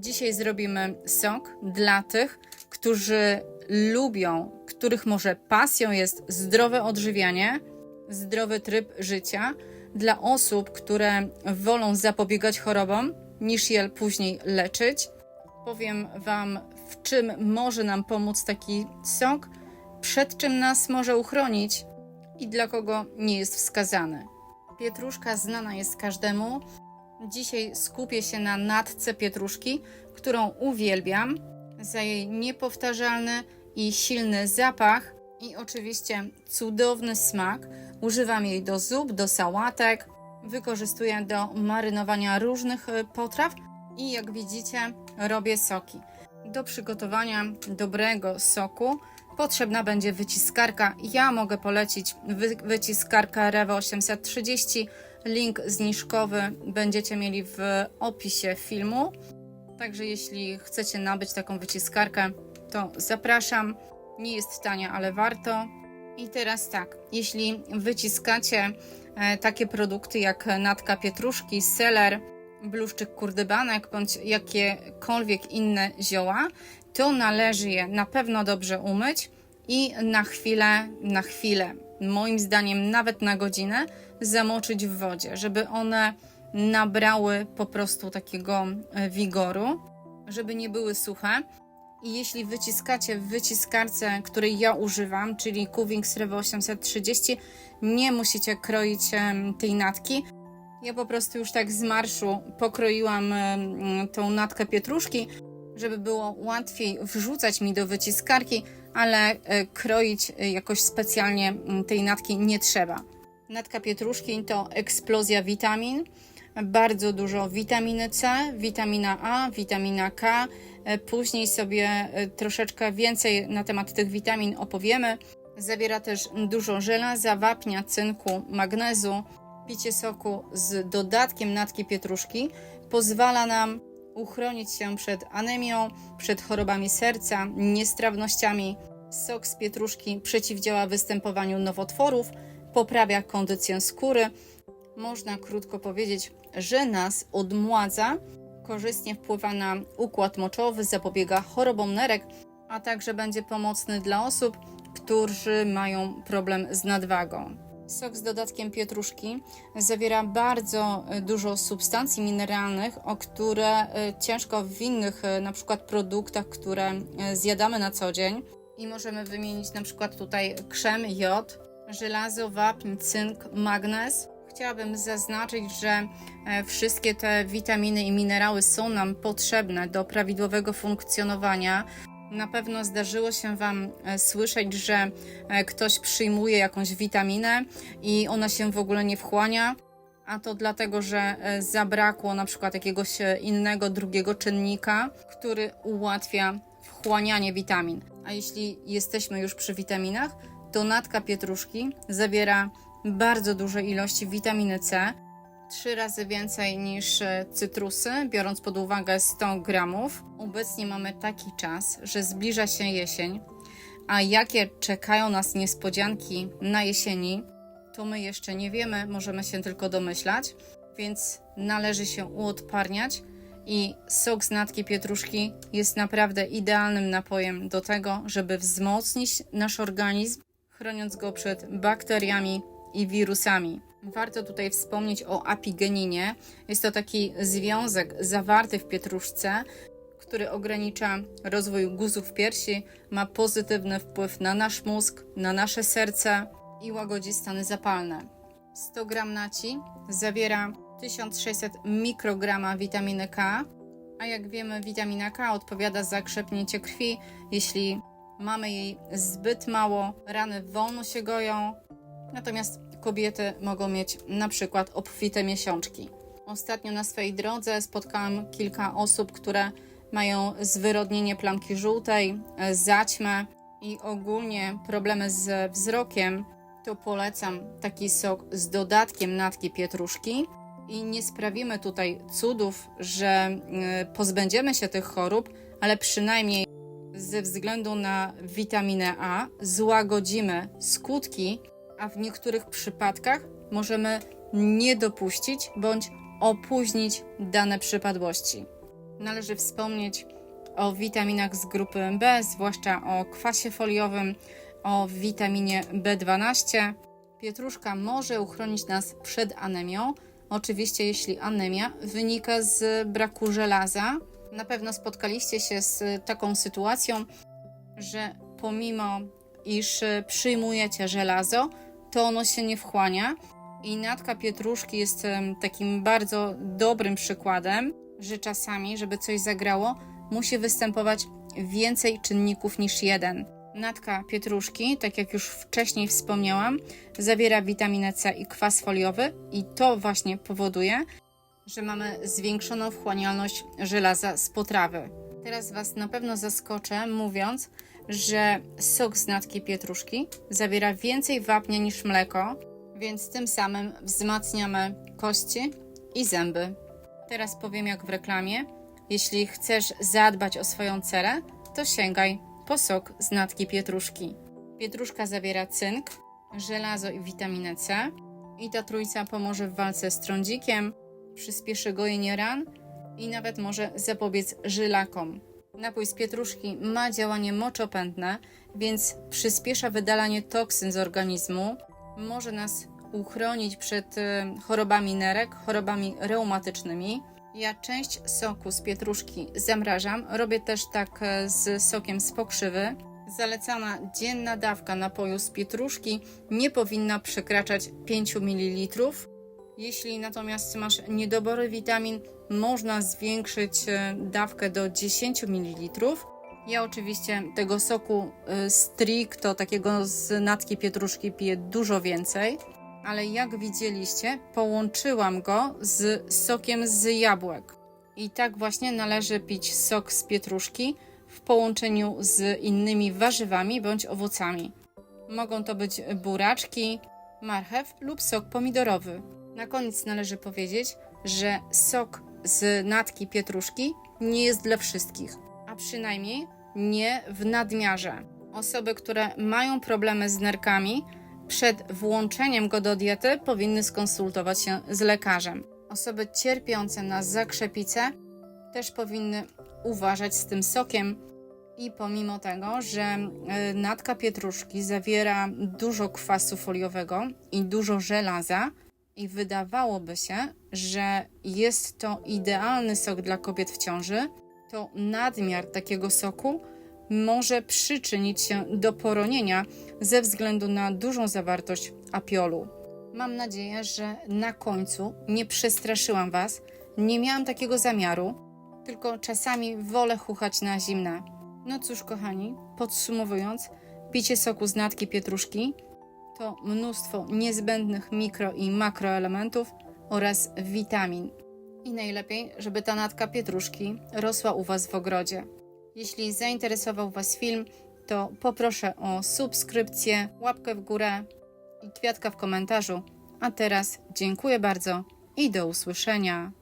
Dzisiaj zrobimy sok dla tych, którzy lubią, których może pasją jest zdrowe odżywianie, zdrowy tryb życia, dla osób, które wolą zapobiegać chorobom niż je później leczyć. Powiem Wam, w czym może nam pomóc taki sok, przed czym nas może uchronić i dla kogo nie jest wskazany. Pietruszka znana jest każdemu. Dzisiaj skupię się na natce pietruszki, którą uwielbiam za jej niepowtarzalny i silny zapach i oczywiście cudowny smak. Używam jej do zup, do sałatek, wykorzystuję do marynowania różnych e, potraw i jak widzicie robię soki. Do przygotowania dobrego soku potrzebna będzie wyciskarka. Ja mogę polecić wy wyciskarkę Revo 830. Link zniżkowy będziecie mieli w opisie filmu. Także jeśli chcecie nabyć taką wyciskarkę, to zapraszam. Nie jest tania, ale warto. I teraz tak, jeśli wyciskacie e, takie produkty jak natka pietruszki, seler, bluszczyk kurdybanek bądź jakiekolwiek inne zioła, to należy je na pewno dobrze umyć i na chwilę, na chwilę, moim zdaniem nawet na godzinę, zamoczyć w wodzie, żeby one nabrały po prostu takiego e, wigoru, żeby nie były suche. I jeśli wyciskacie w wyciskarce, której ja używam, czyli Cuvings Revo 830, nie musicie kroić tej natki. Ja po prostu już tak z marszu pokroiłam tą natkę pietruszki, żeby było łatwiej wrzucać mi do wyciskarki, ale e, kroić e, jakoś specjalnie tej natki nie trzeba. Natka pietruszki to eksplozja witamin, bardzo dużo witaminy C, witamina A, witamina K. E, Później sobie e, troszeczkę więcej na temat tych witamin opowiemy. Zawiera też dużo żelaza, wapnia, cynku, magnezu. Picie soku z dodatkiem natki pietruszki pozwala nam uchronić się przed anemią, przed chorobami serca, niestrawnościami. Sok z pietruszki przeciwdziała występowaniu nowotworów, poprawia kondycję skóry. Można krótko powiedzieć, że nas odmładza, korzystnie wpływa na układ moczowy, zapobiega chorobom nerek, a także będzie pomocny dla osób, którzy mają problem z nadwagą. Sok z dodatkiem pietruszki zawiera bardzo e, dużo substancji mineralnych, o które e, ciężko w innych e, na przykład produktach, które zjadamy na co dzień. I możemy wymienić na przykład tutaj krzem, jod, żelazo, wapń, cynk, magnez. Chciałabym zaznaczyć, że e, wszystkie te witaminy i minerały są nam potrzebne do prawidłowego funkcjonowania. Na pewno zdarzyło się Wam e, słyszeć, że e, ktoś przyjmuje jakąś witaminę i ona się w ogóle nie wchłania, a to dlatego, że zabrakło na przykład jakiegoś innego, drugiego czynnika, który ułatwia wchłanianie witamin. A jeśli jesteśmy już przy witaminach, to natka pietruszki zawiera bardzo duże ilości witaminy C, trzy razy więcej niż e, cytrusy, biorąc pod uwagę 100 gramów. Obecnie mamy taki czas, że zbliża się jesień, a jakie czekają nas niespodzianki na jesieni, to my jeszcze nie wiemy, możemy się tylko domyślać, więc należy się uodparniać i sok z natki pietruszki jest naprawdę idealnym napojem do tego, żeby wzmocnić nasz organizm, chroniąc go przed bakteriami i wirusami. Warto tutaj wspomnieć o apigeninie. Jest to taki związek zawarty w pietruszce, który ogranicza rozwój guzów piersi, ma pozytywny wpływ na nasz mózg, na nasze serce i łagodzi stany zapalne. 100 gram naci zawiera 1600 mikrograma witaminy K, a jak wiemy, witamina K odpowiada za krzepnięcie krwi. Jeśli mamy jej zbyt mało, rany wolno się goją, natomiast kobiety mogą mieć na przykład obfite miesiączki. Ostatnio na swojej drodze spotkałam kilka osób, które mają zwyrodnienie plamki żółtej, e, zaćmę i ogólnie problemy z wzrokiem, to polecam taki sok z dodatkiem natki pietruszki. I nie sprawimy tutaj cudów, że e, pozbędziemy się tych chorób, ale przynajmniej ze względu na witaminę A złagodzimy skutki, a w niektórych przypadkach możemy nie dopuścić bądź opóźnić dane przypadłości. Należy wspomnieć o witaminach z grupy B, zwłaszcza o kwasie foliowym, o witaminie B12. Pietruszka może uchronić nas przed anemią. Oczywiście, jeśli anemia wynika z braku żelaza. Na pewno spotkaliście się z taką sytuacją, że pomimo iż przyjmujecie żelazo, to ono się nie wchłania. I natka pietruszki jest takim bardzo dobrym przykładem, że czasami, żeby coś zagrało, musi występować więcej czynników niż jeden. Natka pietruszki, tak jak już wcześniej wspomniałam, zawiera witaminę C i kwas foliowy, i to właśnie powoduje, że mamy zwiększoną wchłanialność żelaza z potrawy. Teraz Was na pewno zaskoczę, mówiąc, że sok z natki pietruszki zawiera więcej wapnia niż mleko, więc tym samym wzmacniamy kości i zęby. Teraz powiem jak w reklamie. Jeśli chcesz zadbać o swoją cerę, to sięgaj po sok z natki pietruszki. Pietruszka zawiera cynk, żelazo i witaminę C i ta trójca pomoże w walce z trądzikiem, przyspieszy gojenie ran i nawet może zapobiec żylakom. Napój z pietruszki ma działanie moczopędne, więc przyspiesza wydalanie toksyn z organizmu, może nas uchronić przed e, chorobami nerek, chorobami reumatycznymi. Ja część soku z pietruszki zamrażam. Robię też tak e, z sokiem z pokrzywy. Zalecana dzienna dawka napoju z pietruszki nie powinna przekraczać 5 ml. Jeśli natomiast masz niedobory witamin, można zwiększyć e, dawkę do 10 ml. Ja oczywiście tego soku y, stricto, takiego z natki pietruszki piję dużo więcej, ale jak widzieliście, połączyłam go z sokiem z jabłek. I tak właśnie należy pić sok z pietruszki w połączeniu z innymi warzywami bądź owocami. Mogą to być buraczki, marchew lub sok pomidorowy. Na koniec należy powiedzieć, że sok z natki pietruszki nie jest dla wszystkich, a przynajmniej nie w nadmiarze. Osoby, które mają problemy z nerkami, przed włączeniem go do diety powinny skonsultować się z lekarzem. Osoby cierpiące na zakrzepicę też powinny uważać z tym sokiem. I pomimo tego, że y, natka pietruszki zawiera dużo kwasu foliowego i dużo żelaza, i wydawałoby się, że jest to idealny sok dla kobiet w ciąży, to nadmiar takiego soku może przyczynić się do poronienia ze względu na dużą zawartość apiolu. Mam nadzieję, że na końcu nie przestraszyłam Was. Nie miałam takiego zamiaru, tylko czasami wolę chuchać na zimne. No cóż, kochani, podsumowując, picie soku z natki pietruszki to mnóstwo niezbędnych mikro i makroelementów oraz witamin. I najlepiej, żeby ta natka pietruszki rosła u Was w ogrodzie. Jeśli zainteresował Was film, to poproszę o subskrypcję, łapkę w górę i kwiatka w komentarzu. A teraz dziękuję bardzo i do usłyszenia.